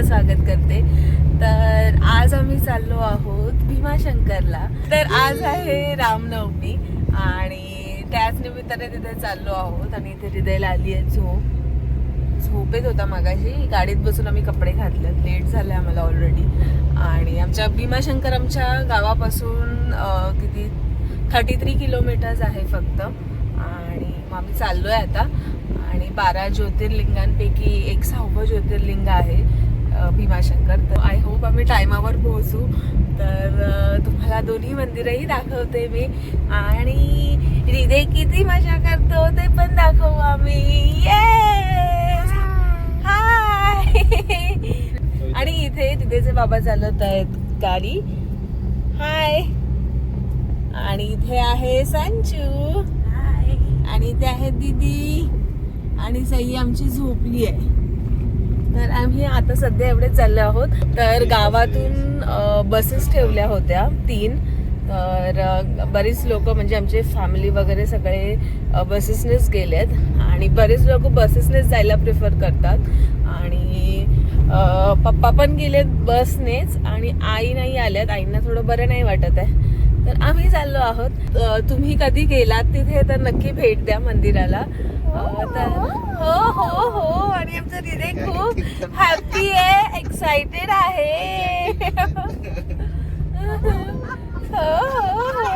पुन्हा स्वागत करते. तर आज आम्ही चाललो आहोत भीमाशंकरला. तर आज आहे रामनवमी आणि त्याच निमित्ताने तिथे चाललो आहोत आणि इथे हृदयला आली आहे झोप. झोपेत होता मागाशी. गाडीत बसून आम्ही कपडे घातले लेट झालं आम्हाला ऑलरेडी आणि आमच्या भीमाशंकर आमच्या गावापासून किती? थर्टी थ्री किलोमीटर्स आहे फक्त. आणि मग आम्ही चाललोय आता. आणि बारा ज्योतिर्लिंगांपैकी एक सहावं ज्योतिर्लिंग आहे. भीमाशंकर. तर आय होप आम्ही टायमावर पोहोचू. तर तुम्हाला दोन्ही मंदिरही दाखवते मी. आणि हृदय किती मजा करतो ते पण दाखवू आम्ही. हाय आणि इथे तिथेचे बाबा चालत आहेत गाडी. हाय आणि इथे आहे संचू. आणि इथे आहे दीदी. आणि सई आमची झोपली आहे. तर आम्ही आता सध्या एवढेच चाललो आहोत. तर गावातून बसेस ठेवल्या होत्या तीन. तर बरीच लोक म्हणजे आमचे फॅमिली वगैरे सगळे बसेसनेच गेलेत. आणि बरेच लोक बसेसनेच जायला प्रिफर करतात. आणि पप्पा पण गेलेत बसनेच आणि आई नाही आल्यात. आईंना थोडं बरं नाही वाटत आहे. तर आम्ही चाललो आहोत. तुम्ही कधी गेलात तिथे तर नक्की भेट द्या मंदिराला. तर हो हो हो. आणि आमचं दिदे खूप हॅपी आहे एक्साइटेड आहे. हो, हो, हो,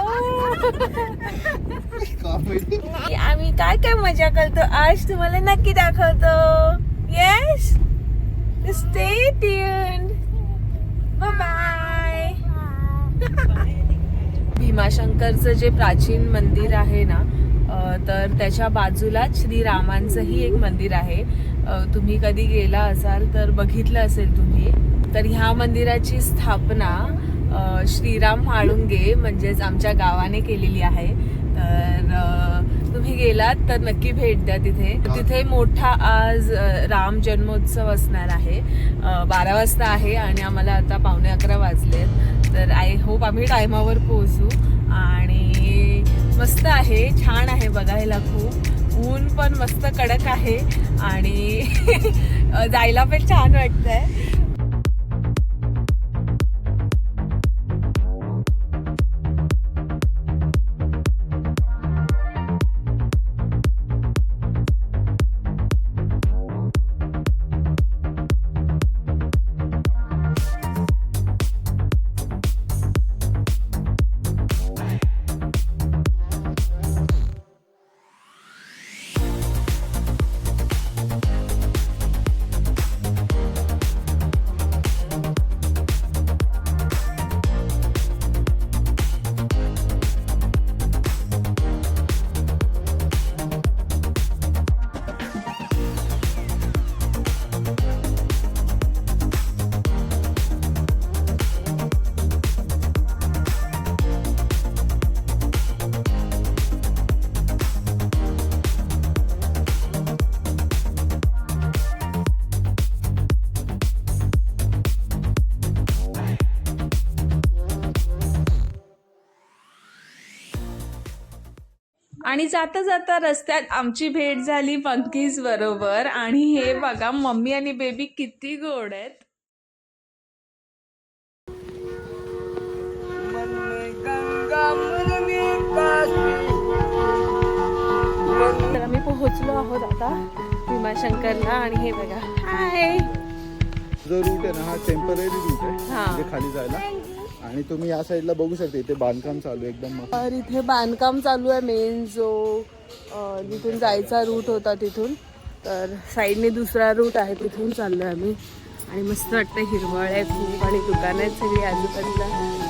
आम्ही काय काय मजा करतो? आज तुम्हाला नक्की दाखवतो. येस स्टे ट्यून बाय भीमाशंकरचं जे प्राचीन मंदिर आहे ना तर त्याच्या बाजूलाच श्रीरामांचंही एक मंदिर आहे. तुम्ही कधी गेला असाल तर बघितलं असेल तुम्ही. तर ह्या मंदिराची स्थापना श्रीराम म्हाळुंगे म्हणजेच आमच्या गावाने केलेली आहे. तर तुम्ही गेलात तर नक्की भेट द्या तिथे. तिथे मोठा आज राम जन्मोत्सव असणार आहे. बारा वाजता आहे आणि आम्हाला आता पावणे अकरा वाजलेत तर आय होप आम्ही टायमावर पोहोचू. आणि मस्त आहे छान आहे बघायला खूप. ऊन पण मस्त कडक आहे आणि जायला पण छान वाटतंय. आणि जाता जाता रस्त्यात आमची भेट झाली पंकीज बरोबर. आणि हे बघा मम्मी आणि बेबी किती गोड आहेत. तर आम्ही पोहोचलो आहोत आता भीमाशंकरला आणि हे बघा. हाय जो रूट आहे ना हा टेंपररी रूट आहे. हा. म्हणजे खाली जायला. आणि तुम्ही या साईडला बघू शकता इथे बांधकाम चालू आहे एकदम मस्त. तर इथे बांधकाम चालू आहे मेन जो अ, जिथून जायचा रूट होता तिथून. तर साईडने दुसरा रूट आहे तिथून चाललो आम्ही. आणि मस्त वाटतं हिरवळ आहे खूप आणि दुकानं आहेत सगळी आजूबाजूला.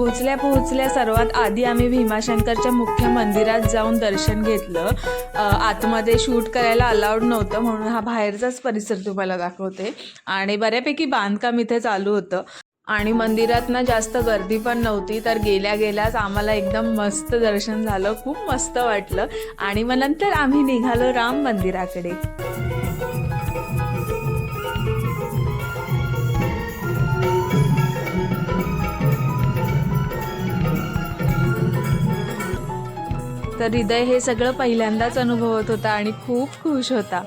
पोहोचल्या पोहोचल्या सर्वात आधी आम्ही भीमाशंकरच्या मुख्य मंदिरात जाऊन दर्शन घेतलं. आतमध्ये शूट करायला अलाउड नव्हतं म्हणून हा बाहेरचाच परिसर तुम्हाला दाखवते. आणि बऱ्यापैकी बांधकाम इथे चालू होतं. आणि मंदिरात ना जास्त गर्दी पण नव्हती तर गेल्या गेल्याच आम्हाला एकदम मस्त दर्शन झालं. खूप मस्त वाटलं. आणि मग नंतर आम्ही निघालो राम मंदिराकडे. तर हृदय हे सगळं पहिल्यांदाच अनुभवत होता आणि खूप खुश होता.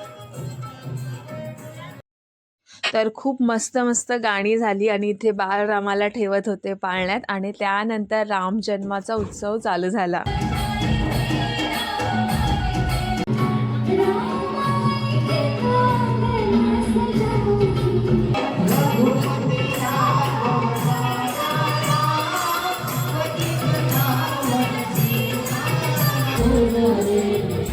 तर खूप मस्त मस्त गाणी झाली आणि इथे बाळरामाला ठेवत होते पाळण्यात आणि त्यानंतर राम जन्माचा उत्सव चालू झाला. पेढा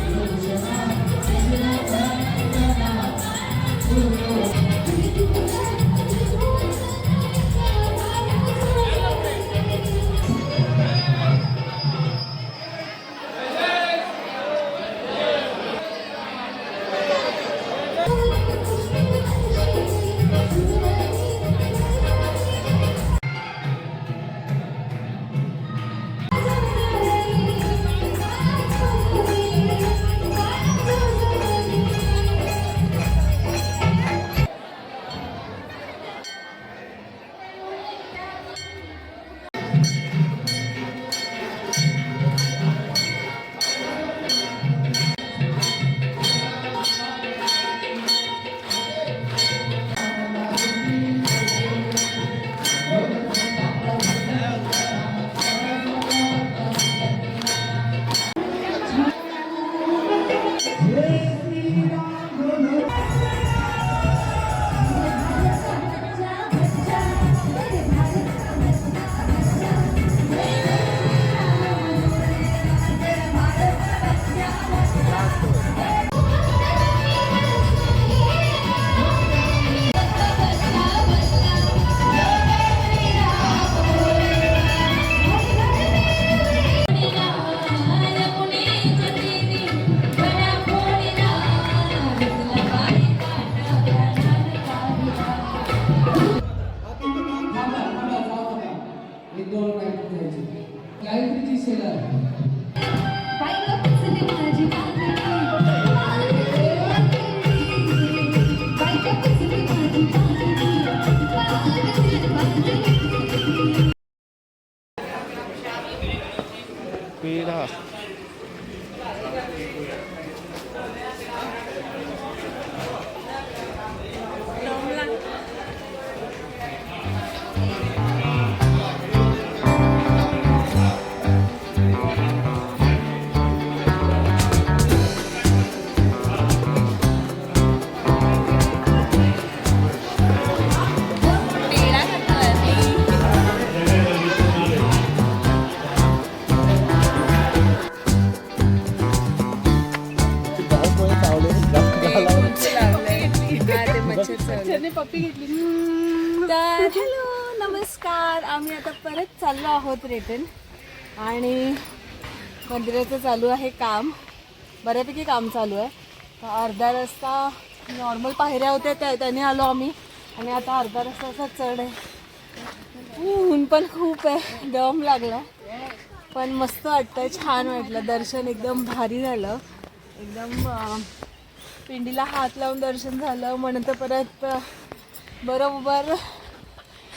आहोत रिटर्न. आणि मंदिराचं चालू आहे काम. बऱ्यापैकी काम चालू आहे. अर्धा रस्ता नॉर्मल पायऱ्या होत्या त्या त्याने आलो आम्ही. आणि आता अर्धा रस्ता असा चढ आहे. ऊन पण खूप आहे. दम लागला. पण मस्त वाटतं छान वाटलं. दर्शन एकदम भारी झालं. एकदम पिंडीला हात लावून दर्शन झालं. म्हणतं परत बरोबर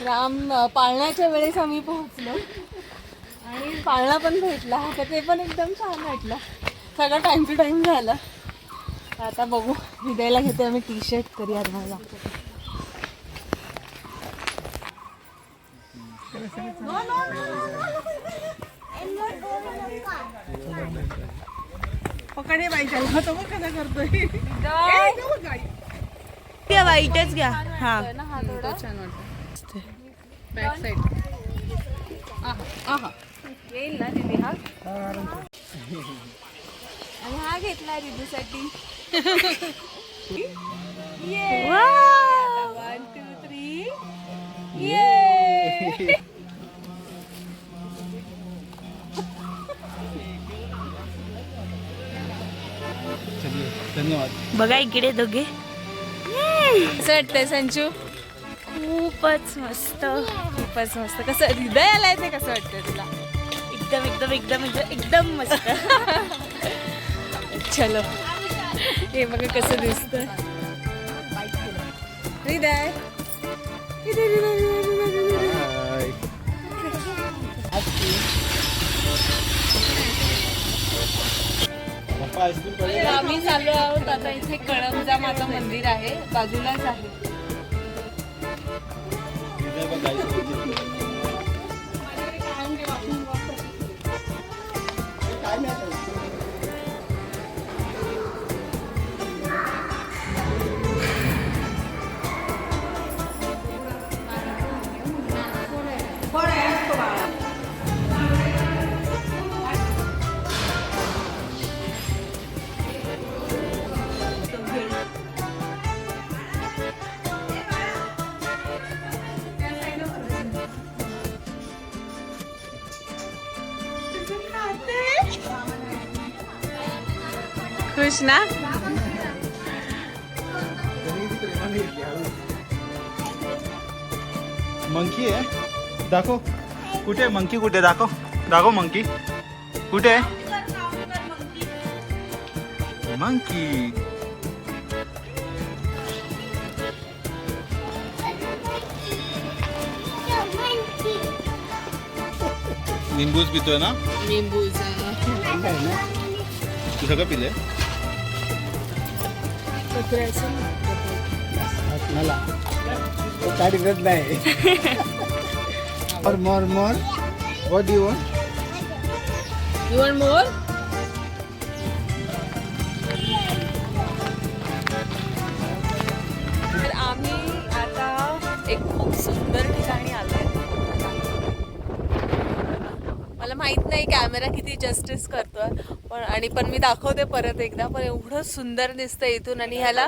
राम पाळण्याच्या वेळेस आम्ही पोहोचलो. आणि पाळणा पण भेटला. तर ते पण एकदम छान वाटलं सगळं टाईम टू टाईम झालं. आता बघू. हृदयला घेते आम्ही टी शर्ट तरी आम्हाला. पकडे पाहिजे तो कसा करतोय? घ्या वाईटच घ्या. हा. बॅक साईड येईल ना दीदी हा. आणि हा घेतला दीदीसाठी. वन टू थ्री ये धन्यवाद बघा इकडे दोघे. कसं वाटतंय संचू खूपच मस्त. खूपच मस्त. कसं हृदय आलाय ते कसं वाटतंय तुला? एकदम एकदम एकदम एकदम एकदम मस्त. चलो. हे बघा कसं हृदय. तर आम्ही चाललो आहोत आता इथे कळमजा माता मंदिर आहे. बाजूलाच आहे. ना मंकी आहे? दाखव. कुठे मंकी? कुठे? दाखव. दाखव मंकी. कुठे मंकी. लिंबूच पितोय ना? तू सगळं पिलंय? मला. गाडी रद्द नाही more more more what you want you want more तर आम्ही आता एक खूप सुंदर ठिकाणी आलोय. मला माहीत नाही कॅमेरा किती जस्टिस करतोय. पण आणि पण मी दाखवते परत एकदा पण एवढं सुंदर दिसतं इथून आणि ह्याला.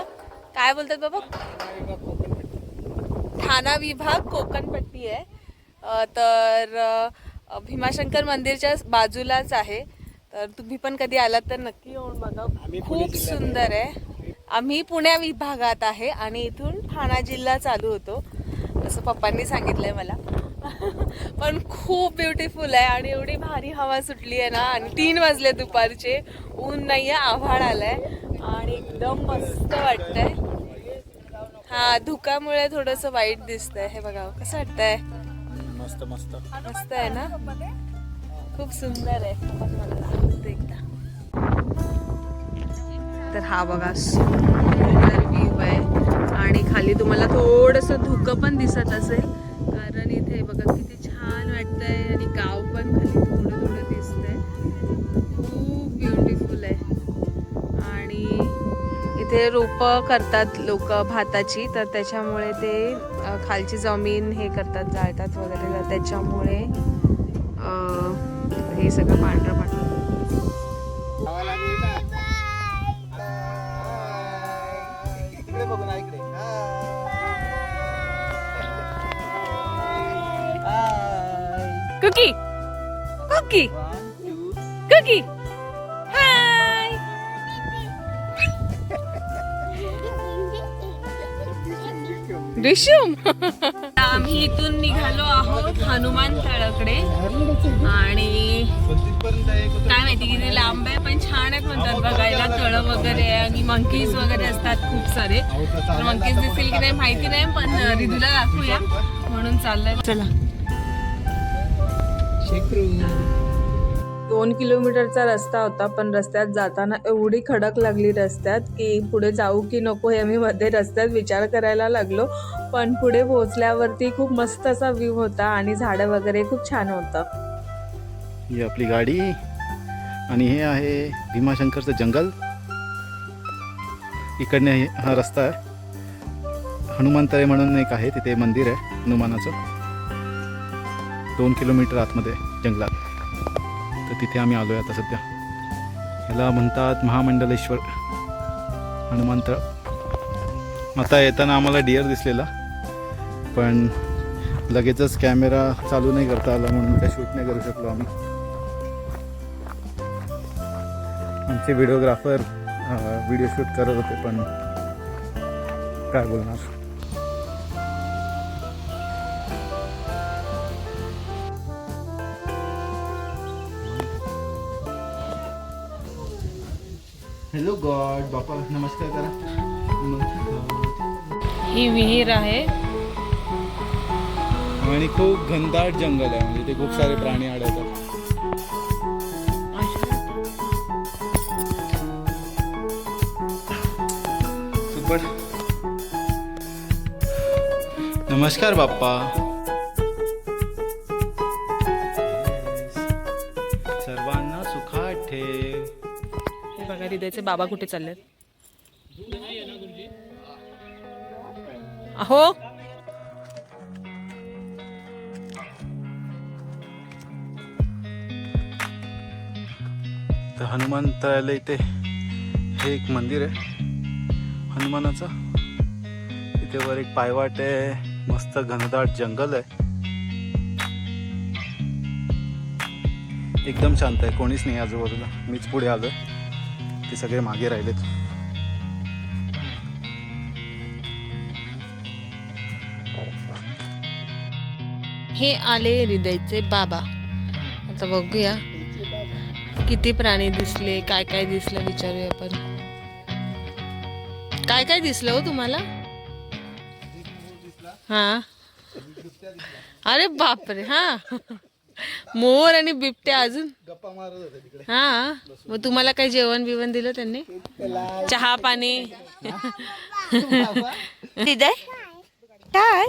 काय बोलतात बाबा? ठाणा विभाग कोकणपट्टी आहे. तर भीमाशंकर मंदिरच्या बाजूलाच आहे. तर तुम्ही पण कधी आलात तर नक्की येऊन बघा. खूप सुंदर आहे. आम्ही पुण्या विभागात आहे आणि इथून ठाणा जिल्हा चालू होतो. असं पप्पांनी सांगितलंय मला. पण खूप ब्युटिफुल आहे आणि एवढी भारी हवा सुटली आहे ना. आणि तीन वाजले दुपारचे. ऊन नाहीये आभाळ आलाय. आणि एकदम मस्त वाटतंय. हा धुकामुळे थोडस वाईट दिसतंय. हे बघा कसं वाटतंय? मस्त मस्त. मस्त आहे ना? खूप सुंदर आहे. मला एकदा. तर हा बघा सुंदर व्ह्यू आहे. आणि खाली तुम्हाला थोडस धुकं पण दिसत असेल. इथे रोपं करतात लोक भाताची तर त्याच्यामुळे ते खालची जमीन हे करतात जाळतात वगैरे. तर त्याच्यामुळे अ, हे सगळं पांढरं पांढरं. इकडे बघू ना इकडे. कुकी! कुकी! कुकी! डिशूम आम्ही इथून निघालो आहोत हनुमान तळकडे. आणि काय माहिती किती लांब आहे पण छान आहेत म्हणतात बघायला. तळ वगैरे आहे आणि मंकीज वगैरे असतात खूप सारे. तर मंकीज दिसतील की नाही माहिती नाही पण रिधूला दाखवूया. म्हणून चाललंय. चला. दोन किलोमीटरचा रस्ता होता पण रस्त्यात जाताना एवढी खडक लागली रस्त्यात की पुढे जाऊ की नको हे आम्ही मध्ये रस्त्यात विचार करायला लागलो. पण पुढे पोहोचल्यावरती खूप मस्त असा व्ह्यू होता आणि झाडं वगैरे खूप छान होतं. ही आपली गाडी आणि हे आहे भीमाशंकरचं जंगल. इकडने हा रस्ता आहे. हनुमंतळे म्हणून एक आहे तिथे मंदिर आहे हनुमानाचं. दोन किलोमीटर आतमध्ये जंगलात. तर तिथे आम्ही आलो आहे आता सध्या. ह्याला म्हणतात महामंडलेश्वर हनुमंतळ आता येताना आम्हाला डिअर दिसलेला. पण लगेचच कॅमेरा चालू नाही करता आला म्हणून त्या शूट नाही करू शकलो आम्ही. आमचे व्हिडिओग्राफर व्हिडिओ शूट करत होते पण काय बोलणार? नमस्कार करा. ही विहीर आहे. आणि खूप घनदाट जंगल आहे. म्हणजे ते खूप सारे प्राणी आढळतात. नमस्कार बाप्पा. सर्वांना सुखात ठेव. हे बघा हृदयचे बाबा कुठे चाललेत? अहो. तर हनुमंताला इथे हे एक मंदिर आहे. हनुमानाचं. इथे वर एक पायवाट आहे. मस्त घनदाट जंगल आहे. एकदम शांत आहे. कोणीच नाही आजूबाजूला. मीच पुढे आलोय. ते सगळे मागे राहिलेत. हे आले हृदयचे बाबा. आता बघूया. किती प्राणी दिसले काय काय दिसलं विचारूया आपण. काय काय दिसलं हो तुम्हाला? हा. अरे बापरे हा. मोर आणि बिबट्या अजून? गप्पा मारत होते तिकडे. हा. मग तुम्हाला काही जेवण बिवण दिलं त्यांनी? चहा पाणी? हृदय काय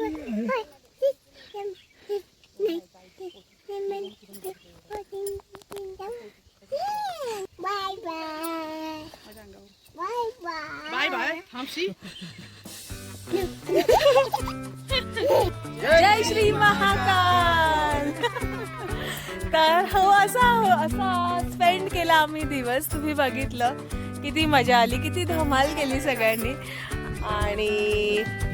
Bye bye. Bye bye. Bye bye जय श्री महाकाल तर हो असा हो असा स्पेंड केला आम्ही दिवस तुम्ही बघितलं किती मजा आली किती धमाल केली सगळ्यांनी आणि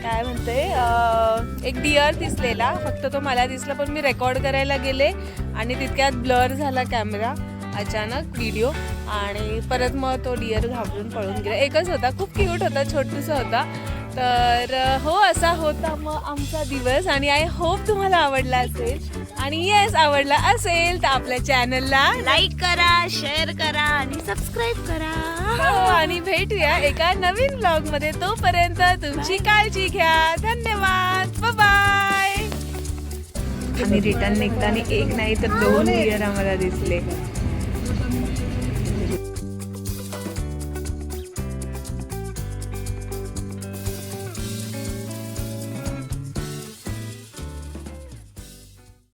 काय म्हणते एक डिअर दिसलेला फक्त तो मला दिसला पण मी रेकॉर्ड करायला गेले आणि तितक्यात ब्लर झाला कॅमेरा अचानक व्हिडिओ आणि परत मग तो डिअर घाबरून पळून गेला. एकच होता खूप क्यूट होता छोटूसा होता. तर हो असा होता मग आमचा दिवस आणि आय होप तुम्हाला आवडला असेल. आणि येस आवडला असेल तर आपल्या चॅनलला लाईक करा शेअर करा आणि सबस्क्राईब करा. हो आणि भेटूया एका नवीन ब्लॉगमध्ये तोपर्यंत तुमची काळजी घ्या. धन्यवाद. बाय आम्ही रिटर्न निघताना एक नाही तर दोन डिअर आम्हाला दिसले.